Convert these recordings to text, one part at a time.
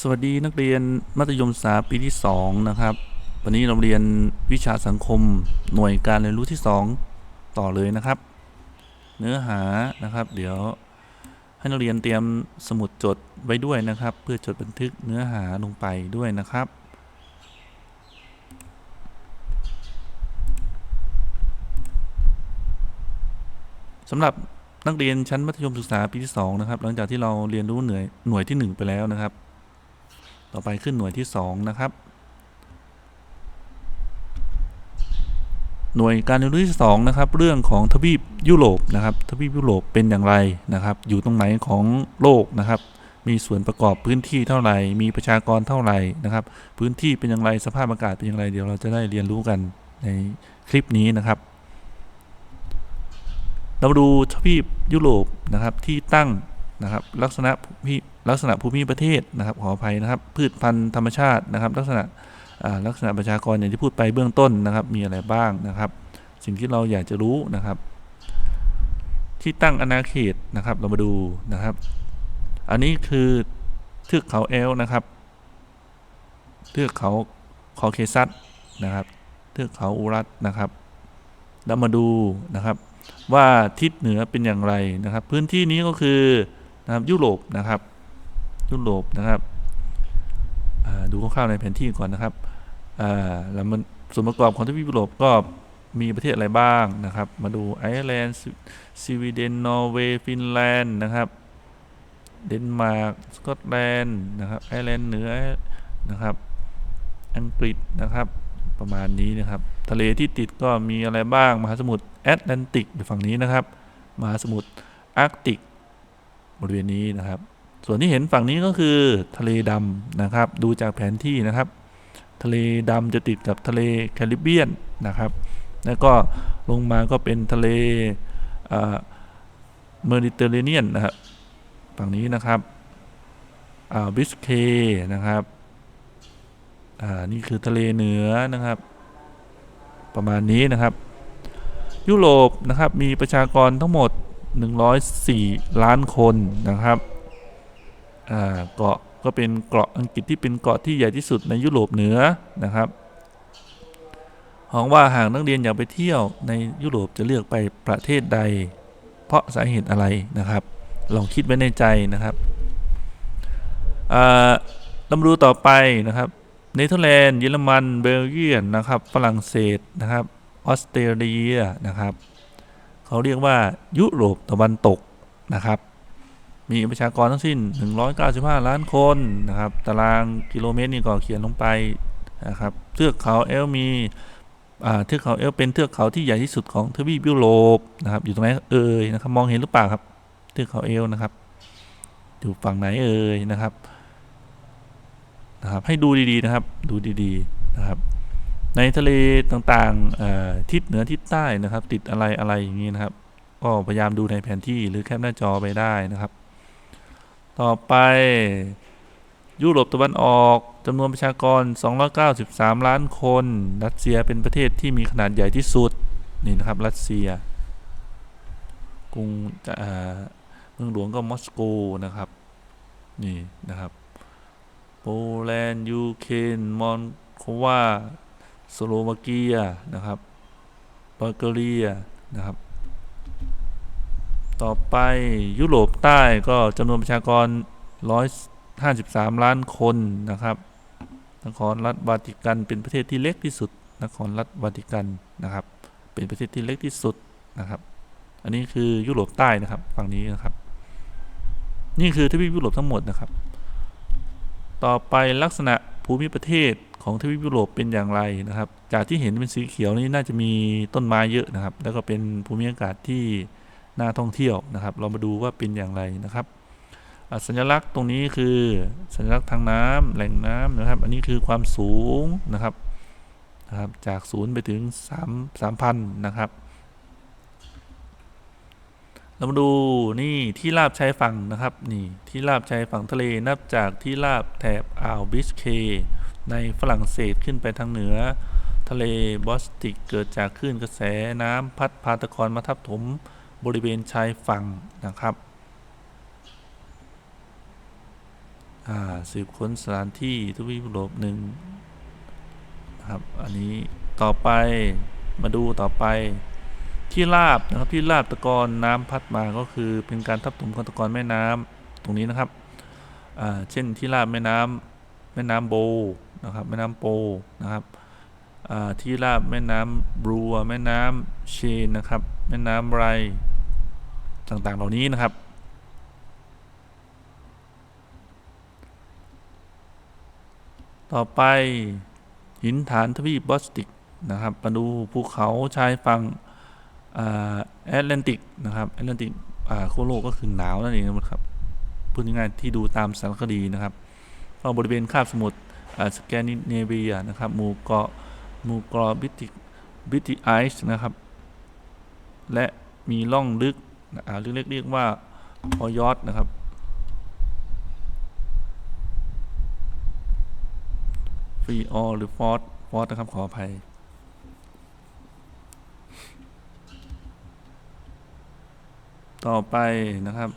สวัสดีนักเรียนมัธยมศึกษาปีที่ 2 นะครับ วันนี้เราเรียนวิชาสังคมหน่วยการเรียนรู้ที่ 2 ต่อเลยนะครับ เนื้อหานะครับ เดี๋ยวให้นักเรียนเตรียมสมุดจดไว้ด้วยนะครับ เพื่อจดบันทึกเนื้อหาลงไปด้วยนะครับ สำหรับนักเรียนชั้นมัธยมศึกษาปีที่ 2 นะครับ หลังจากที่เราเรียนรู้หน่วยหน่วยที่ 1 ไปแล้วนะครับ ต่อไปขึ้นหน่วยที่ 2 นะครับ หน่วยการเรียนรู้ที่2นะครับ เรื่องของทวีปยุโรปนะครับทวีปยุโรปเป็นอย่างไรนะครับ อยู่ตรงไหนของโลกนะครับ มีส่วนประกอบพื้นที่เท่าไหร่ มีประชากรเท่าไหร่นะครับ พื้นที่เป็นอย่างไรสภาพอากาศเป็นอย่างไรเดี๋ยวเราจะได้เรียนรู้กันในคลิปนี้นะครับเรามาดูทวีปยุโรปนะครับที่ตั้ง นะครับลักษณะภูมิลักษณะภูมิประเทศนะครับขออภัยนะครับ พืชพันธุ์ธรรมชาตินะครับ ลักษณะลักษณะประชากรอย่างที่พูดไปเบื้องต้นนะครับ มีอะไรบ้างนะครับ สิ่งที่เราอยากจะรู้นะครับ ที่ตั้งอาณาเขตนะครับเรามาดูนะครับ อันนี้คือเทือกเขาเอลนะครับเทือกเขาคอเคซัสนะครับเทือกเขาอูรัสนะครับแล้วมาดูนะครับ ว่าทิศเหนือเป็นอย่างไรนะครับ พื้นที่นี้ก็คือ นะครับยุโรปนะครับ ยุโรปนะครับดูคร่าวๆในแผนที่ก่อนนะครับแล้วมันส่วนประกอบของทวีปยุโรปก็มีประเทศอะไรบ้างนะครับ มาดูไอร์แลนด์สวีเดนนอร์เวย์ฟินแลนด์นะครับ เดนมาร์กสกอตแลนด์นะครับไอร์แลนด์เหนือนะครับ อังกฤษนะครับประมาณนี้นะครับ ทะเลที่ติดก็มีอะไรบ้างมหาสมุทรแอตแลนติกอยู่ฝั่งนี้นะครับมหาสมุทรอาร์กติก ริเวณนี้นะครับ ส่วนที่เห็นฝั่งนี้ก็คือทะเลดำนะครับ ดูจากแผนที่นะครับ ทะเลดำจะติดกับทะเลแคริบเบียนนะครับ แล้วก็ลงมาก็เป็นทะเลเมดิเตอร์เรเนียนนะครับฝั่งนี้นะครับอ่าวบิสเคนะครับอ่านี่คือทะเลเหนือนะครับ ประมาณนี้นะครับ ยุโรปนะครับมีประชากรทั้งหมด 104 ล้านคนนะครับเกาะก็เป็นเกาะอังกฤษที่เป็นเกาะที่ใหญ่ที่สุดในยุโรปเหนือนะครับหวังว่าหากนักเรียนอยากไปเที่ยวในยุโรปจะเลือกไปประเทศใด เพราะสาเหตุอะไรนะครับ ลองคิดไว้ในใจนะครับอ่าเรามาดูต่อไปนะครับเนเธอร์แลนด์เยอรมันเบลเยียมนะครับฝรั่งเศสนะครับออสเตรเลียนะครับ เขาเรียกว่ายุโรปตะวันตกนะครับ มีประชากรทั้งสิ้น 195 ล้านคนนะครับ ตารางกิโลเมตรนี่ก็เขียนลงไปนะครับเทือกเขาเอลมีอ่าเทือกเขาเอลเป็นเทือกเขาที่ใหญ่ที่สุดของทวีปยุโรปนะครับ อยู่ตรงไหนเอ่ยนะครับ มองเห็นหรือเปล่าครับ เทือกเขาเอลนะครับ อยู่ฝั่งไหนเอ่ยนะครับนะครับ ให้ดูดีๆนะครับ ดูดีๆนะครับ ในทะเลต่างๆทิศเหนือทิศใต้นะครับ ติดอะไรอะไรอย่างนี้นะครับ ก็พยายามดูในแผนที่หรือแคปหน้าจอไปได้นะครับ ต่อไปยุโรปตะวันออกจำนวนประชากร 293 ล้านคน รัสเซียเป็นประเทศที่มีขนาดใหญ่ที่สุดนี่นะครับ รัสเซียกรุงเอ่อเมืองหลวงก็มอสโกนะครับนี่นะครับโปแลนด์ยูเครนมอนโควา สโลวาเกียนะครับบัลแกเรียนะครับ ต่อไปยุโรปใต้ก็จำนวนประชากร 153 ล้านคนนะครับนครรัฐวาติกันเป็นประเทศที่เล็กที่สุด นครรัฐวาติกันนะครับ เป็นประเทศที่เล็กที่สุดนะครับ อันนี้คือยุโรปใต้นะครับฝั่งนี้นะครับ นี่คือทวีปยุโรปทั้งหมดนะครับ ต่อไปลักษณะ ภูมิประเทศของทวีปยุโรปเป็นอย่างไรนะครับ จากที่เห็นเป็นสีเขียวนี่น่าจะมีต้นไม้เยอะนะครับ แล้วก็เป็นภูมิอากาศที่น่าท่องเที่ยวนะครับ เรามาดูว่าเป็นอย่างไรนะครับสัญลักษณ์ตรงนี้คือสัญลักษณ์ทางน้ำแหล่งน้ำนะครับ อันนี้คือความสูงนะครับนะครับ จากศูนย์ไปถึง3 3,000นะครับ เรามาดูนี่ที่ราบชายฝั่งนะครับนี่ที่ราบชายฝั่งทะเลนับจากที่ราบแถบอ่าวบิสเค ในฝรั่งเศสขึ้นไปทางเหนือ ทะเลบอสติกเกิดจากคลื่นกระแสน้ำพัดพาตะกอนมาทับถมบริเวณชายฝั่งนะครับอ่าสืบค้นสถานที่ทวีปยุโรปหนึ่งนะครับอันนี้ต่อไปมาดูต่อไป ที่ราบนะครับที่ราบตะกอนน้ำพัดมาก็คือเป็นการทับถมของตะกอนแม่น้ำตรงนี้นะครับเช่นที่ราบแม่น้ำแม่น้ำโบนะครับแม่น้ำโปนะครับที่ราบแม่น้ำบรัวแม่น้ำเชนนะครับแม่น้ำไรต่างๆเหล่านี้นะครับต่อไปหินฐานทวีปบอสติกนะครับมาดูภูเขาชายฝั่ง แอตแลนติกนะครับแอตแลนติกขั้วโลกก็คือหนาวนั่นเองนะครับพูดง่ายๆที่ดูตามสารคดีนะครับก็บริเวณคาบสมุทรสแกนดิเนเวียนะครับหมู่เกาะหมู่เกาะบิติกบิติไอซ์นะครับ และมีล่องลึกอ่าเรียกเรียกว่าพอยอดนะครับฟรีออหรือฟอสฟอสนะครับขออภัย ต่อไปนะครับ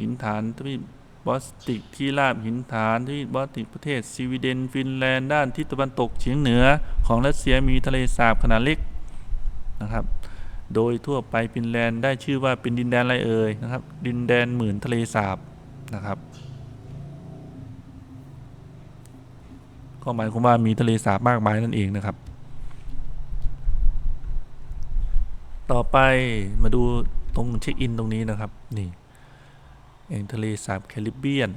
หินฐานทวีปบอสติกที่ราบหินฐานทวีปบอสติกประเทศสวีเดนฟินแลนด์ด้านทิศตะวันตกเฉียงเหนือของรัสเซียมีทะเลสาบขนาดเล็กนะครับ โดยทั่วไปฟินแลนด์ได้ชื่อว่าเป็นดินแดนอะไรเอ่ยนะครับ ดินแดนหมื่นทะเลสาบนะครับก็หมายความว่ามีทะเลสาบมากมายนั่นเองนะครับ ต่อไปมาดู ตรงเช็คอินตรงนี้นะครับ นี่เองทะเลสาบแคริบเบียน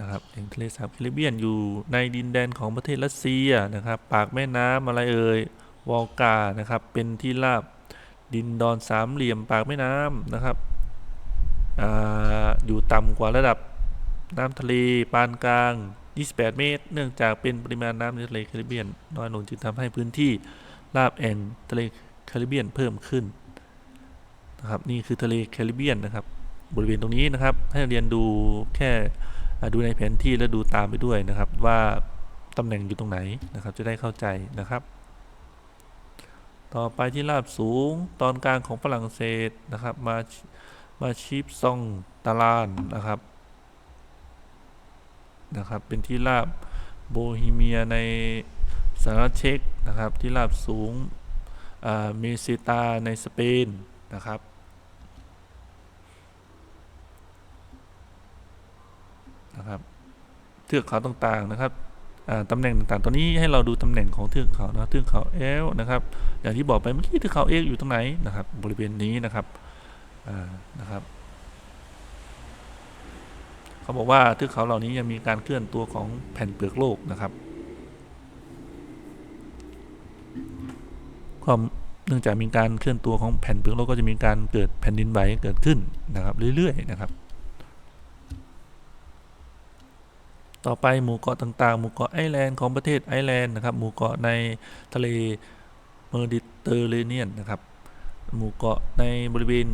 นะครับเองทะเลสาบแคริบเบียนอยู่ในดินแดนของประเทศรัสเซียนะครับ ปากแม่น้ำอะไรเอ่ยวอลกานะครับ เป็นที่ราบดินดอนสามเหลี่ยมปากแม่น้ำนะครับออยู่ต่ำกว่าระดับน้ำทะเลปานกลาง 28 เมตร เนื่องจากเป็นปริมาณน้ำในทะเลแคริบเบียนน้อยลงจึงทำให้พื้นที่ราบแอ่งทะเลแคริบเบียนเพิ่มขึ้น นะครับนี่คือทะเลแคริบเบียนนะครับ บริเวณตรงนี้นะครับ ให้เรียนดูแค่ดูในแผนที่แล้วดูตามไปด้วยนะครับ ว่าตำแหน่งอยู่ตรงไหนนะครับ จะได้เข้าใจนะครับ ต่อไปที่ราบสูงตอนกลางของฝรั่งเศสนะครับ มามาชีฟซองตารานนะครับนะครับ เป็นที่ราบโบฮีเมียในสหรัฐเช็กนะครับ ที่ราบสูงเมเซตาในสเปนนะครับ นะครับเทือกเขาต่างๆนะครับตำแหน่งต่างๆ ตอนนี้ให้เราดูตำแหน่งของเทือกเขานะเทือกเขาเอลนะครับ อย่างที่บอกไปเมื่อกี้เทือกเขาเอลอยู่ตรงไหนนะครับ บริเวณนี้นะครับนะครับ เขาบอกว่าเทือกเขาเหล่านี้ยังมีการเคลื่อนตัวของแผ่นเปลือกโลกนะครับ ความเนื่องจากมีการเคลื่อนตัวของแผ่นเปลือกโลกก็จะมีการเกิดแผ่นดินไหวเกิดขึ้นนะครับ เรื่อยๆนะครับ ต่อไปหมู่เกาะต่างๆ หมู่เกาะไอแลนด์ของประเทศไอแลนด์นะครับ หมู่เกาะในทะเลเมดิเตอร์เรเนียนนะครับ หมู่เกาะในบริเวณ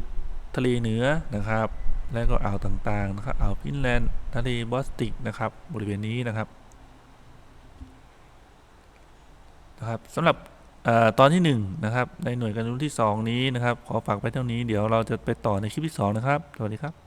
ทะเลเหนือนะครับ และก็อ่าวต่างๆนะครับ อ่าวฟินแลนด์ ทะเลบอสติกนะครับ บริเวณนี้นะครับ นะครับสำหรับออตอนที่1นะครับ ในหน่วยการรู้ที่ 2 นี้นะครับ ขอฝากไปเท่านี้ เดี๋ยวเราจะไปต่อในคลิปที่ 2 นะครับ สวัสดีครับ